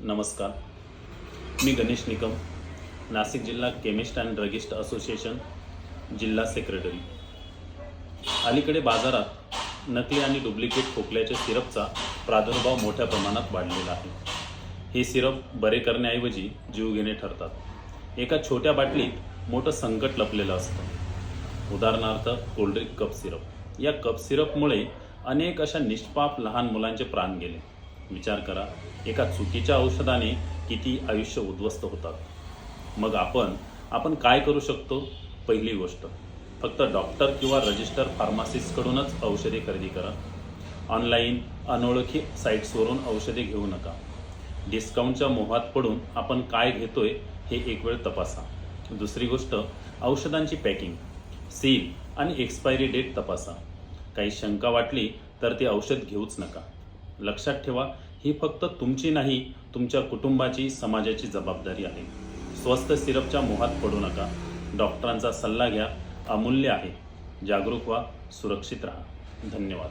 नमस्कार. मी गणेश निकम नाशिक जिल्हा chemist and druggist association जिल्हा सेक्रेटरी. अलीकडे बाजारात नकली आणि डुप्लिकेट खोकल्याच्या सिरपचा प्रादुर्भाव मोठ्या प्रमाणात वाढलेला आहे. हे सिरप बरे करण्याऐवजी जीव घेणे ठरतात. एका छोट्या बाटलीत मोठं संकट लपलेलं असतं. उदाहरणार्थ कोल्ड्रिंक कप सिरप. या कप सिरपमुळे अनेक अशा निष्पाप लहान मुलांचे प्राण गेले. विचार करा. एका चुकीच्या औषधाने किती आयुष्य उद्ध्वस्त होतात. मग आपण आपण काय करू शकतो? पहिली गोष्ट फक्त डॉक्टर किंवा रजिस्टर फार्मासिस्टकडूनच औषधे खरेदी करा. ऑनलाईन अनोळखी साईट्सवरून औषधे घेऊ नका. डिस्काउंटच्या मोहात पडून आपण काय घेतोय हे एक वेळ तपासा. दुसरी गोष्ट औषधांची पॅकिंग सील आणि एक्सपायरी डेट तपासा. काही शंका वाटली तर ते औषध घेऊच नका. लक्षात ठेवा ही फक्त तुमची नाही तुमच्या कुटुंबाची समाजाची जबाबदारी आहे. स्वस्त सिरपच्या मोहात पडू नका. डॉक्टरांचा सल्ला घ्या अमूल्य आहे. जागरूक व्हा सुरक्षित राहा. धन्यवाद.